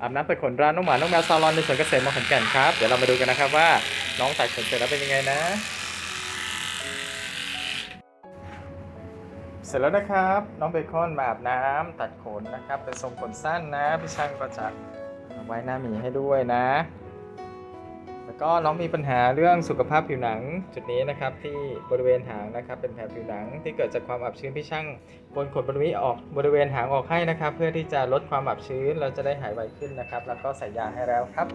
อาบน้ำเปิดขนร้านน้องหมา น้องแมวซาลอนในสวนเกษตรมอขอนแก่นครับ เดี๋ยวเรามาดูกันนะครับว่าน้องตัดขนเสร็จแล้วเป็นยังไงนะ เสร็จแล้วนะครับ น้องเบคอนมาอาบน้ำตัดขนนะครับ เป็นทรงขนสั้นนะ พี่ช่างก็จะไว้หน้าหมีให้ด้วยนะ แล้วก็น้องมีปัญหาเรื่องสุขภาพผิวหนังจุดนี้นะครับที่บริเวณหางนะครับเป็นแผลผิวหนังที่เกิดจากความอับชื้นพี่ช่างบนขนบริเวณออกบริเวณหางออกให้นะครับ เพื่อที่จะลดความอับชื้นเราจะได้หายไวขึ้นนะครับ แล้วก็ใส่ยาให้แล้วครับ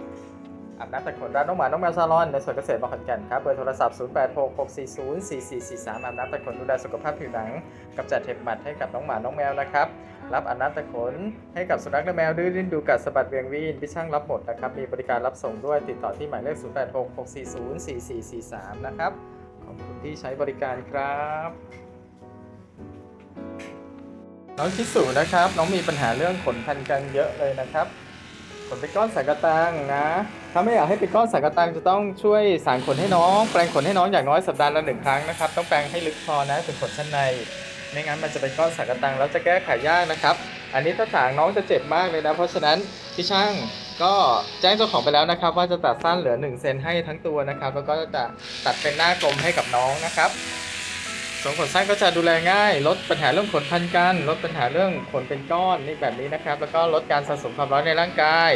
อาบน้ำตัดขนร้านน้องหมา น้องแมวซาลอน ในสวนเกษตรบางขอนแก่นครับ เบอร์โทรศัพท์ 0866404443 อาบน้ำตัดขนดูแลสุขภาพผิวหนังกำจัดเห็บหมัดให้กับน้องหมา น้องแมวนะครับ รับอาบน้ำตะขนให้กับสุนัขและแมวดื้อดิ้นดูกัดสะบัดเวียงวีนพี่ช่างรับหมดนะครับ มีบริการรับส่งด้วย ติดต่อที่หมายเลข 0866404443 นะครับ ขอบคุณที่ใช้บริการครับน้องชิสุนะครับ น้องมีปัญหาเรื่องขนพันกันเยอะเลยนะครับ นเป็นก้อนสังกะตังนะ ถ้าไม่อยากให้เป็นก้อนสังกะตังจะต้องช่วยสางขนให้น้อง แปลงขนให้น้องอย่างน้อยสัปดาห์ละหนึ่งครั้งนะครับ ต้องแปลงให้ลึกพอนะเป็นขนชั้นใน ไม่งั้นมันจะเป็นก้อนสังกะตังแล้วจะแก้ไขยากนะครับ อันนี้ถ้าสางน้องจะเจ็บมากเลยนะ เพราะฉะนั้นพี่ช่างก็แจ้งเจ้าของไปแล้วนะครับ ว่าจะตัดสั้นเหลือ1เซนให้ทั้งตัวนะครับ แล้วก็จะตัดเป็นหน้ากลมให้กับน้องนะครับ ส่วนขนสั้นก็จะดูแลง่าย ลดปัญหาเรื่องขนพันกัน ลดปัญหาเรื่องขนเป็นก้อนนี่แบบนี้นะครับ แล้วก็ลดการสะสมความร้อนในร่างกาย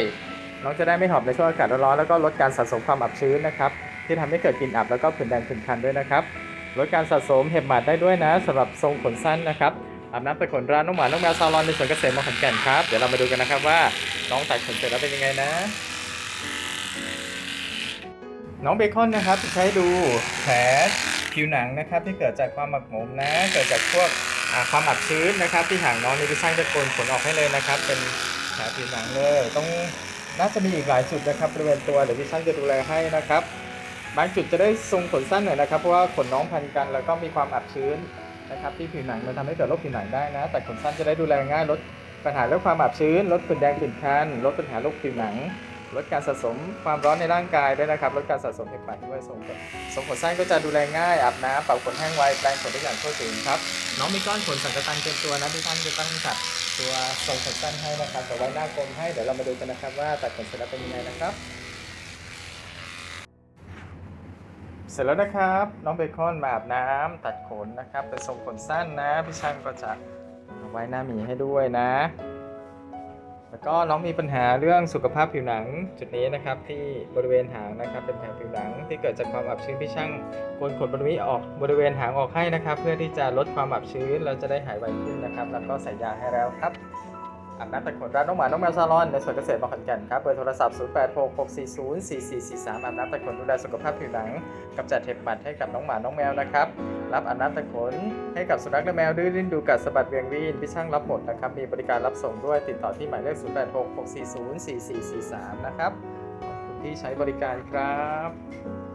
น้องจะได้ไม่หอบในช่วงอากาศร้อนๆแล้วก็ลดการสะสมความอับชื้นนะครับ ที่ทำให้เกิดกลิ่นอับแล้วก็ผื่นแดงผื่นคันด้วยนะครับ ลดการสะสมเห็บหมัดได้ด้วยนะสำหรับทรงขนสั้นนะครับอาบน้ำไปขนร้านน้องหมา น้องแมวซาลอนในสวนเกษตรมอขอนแก่นครับ เดี๋ยวเรามาดูกันนะครับว่าน้องตัดขนเสร็จแล้วเป็นยังไงนะ น้องเบคอนนะครับใช้ดูแผล ผิวหนังนะครับที่เกิดจากความหมักหมมนะ เกิดจากพวกความอับชื้นนะครับ ที่หางน้องนี่พี่ช่างจะโกนขนออกให้เลยนะครับ เป็นแผลผิวหนังเลยต้องน่าจะมีอีกหลายจุดนะครับบริเวณตัวเดี๋ยวพี่ช่างจะดูแลให้นะครับบางจุดจะได้ทรงขนสั้นหน่อยนะครับเพราะว่าขนน้องพันกันแล้วก็มีความอับชื้นนะครับที่ผิวหนังมันทำให้เกิดโรคผิวหนังได้นะ แต่ขนสั้นจะได้ดูแลง่ายลดปัญหาเรื่องความอับชื้นลดผื่นแดงผื่นคันลดปัญหาโรคผิวหนัง ลดการสะสมความร้อนในร่างกายด้วยนะครับลดการสะสมเห็บหมัดด้วยทรงขนทรงขนสั้นก็จะดูแลง่ายอาบน้ำเป่าขนแห้งไวแปรงขนได้อย่างทั่วถึงครับน้องมีก้อนขนสังกะตังเต็มตัวนะที่ท่านจะต้องตัดตัวทรงขนสั้นให้นะครับแต่ไว้หน้ากลมให้เดี๋ยวเรามาดูกันนะครับว่าตัดขนเสร็จแล้วเป็นยังไงนะครับ เสร็จแล้วนะครับน้องเบคอนมาอาบน้ำตัดขนนะครับเป็นทรงขนสั้นนะพี่ช่างก็จะเอาไว้หน้าหมีให้ด้วยนะ แล้วก็น้องมีปัญหาเรื่องสุขภาพผิวหนังจุดนี้นะครับที่บริเวณหางนะครับเป็นแผลผิวหนังที่เกิดจากความอับชื้นพี่ช่างโกนขนบริเวณออกบริเวณหางออกให้นะครับ เพื่อที่จะลดความอับชื้นเราจะได้หายไวขึ้นนะครับ แล้วก็ใส่ยาให้แล้วครับ อาบน้ำตัดขนร้านน้องหมา น้องแมวซาลอน ในสวนเกษตรบางขอนแก่นครับ เบอร์โทรศัพท์ 0866404443 อาบน้ำตัดขนดูแลสุขภาพผิวหนังกำจัดเห็บหมัดให้กับน้องหมา น้องแมวนะครับ รับอาบน้ำตัดขนให้กับสุนัขและแมวดื้อดิ้นดูกัดสะบัดเวียงวีนพี่ช่างรับหมดนะครับ มีบริการรับส่งด้วยติดต่อที่หมายเลข 0866404443 นะครับขอบคุณที่ใช้บริการครับ